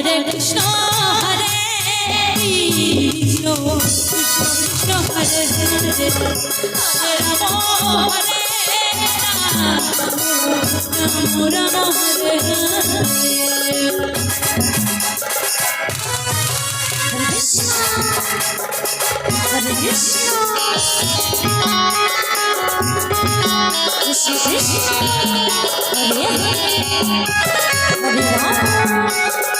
Hare Krishna Hare Krishna Krishna Hare Hare Hare Ram Hare Ram Ram Hare Hare Krishna Hare Krishna Krishna Krishna Hare Hare Hare Ram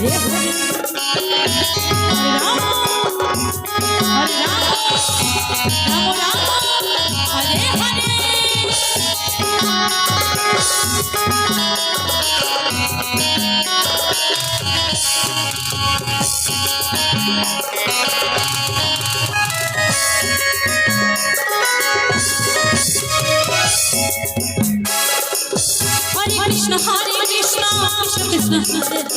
Hare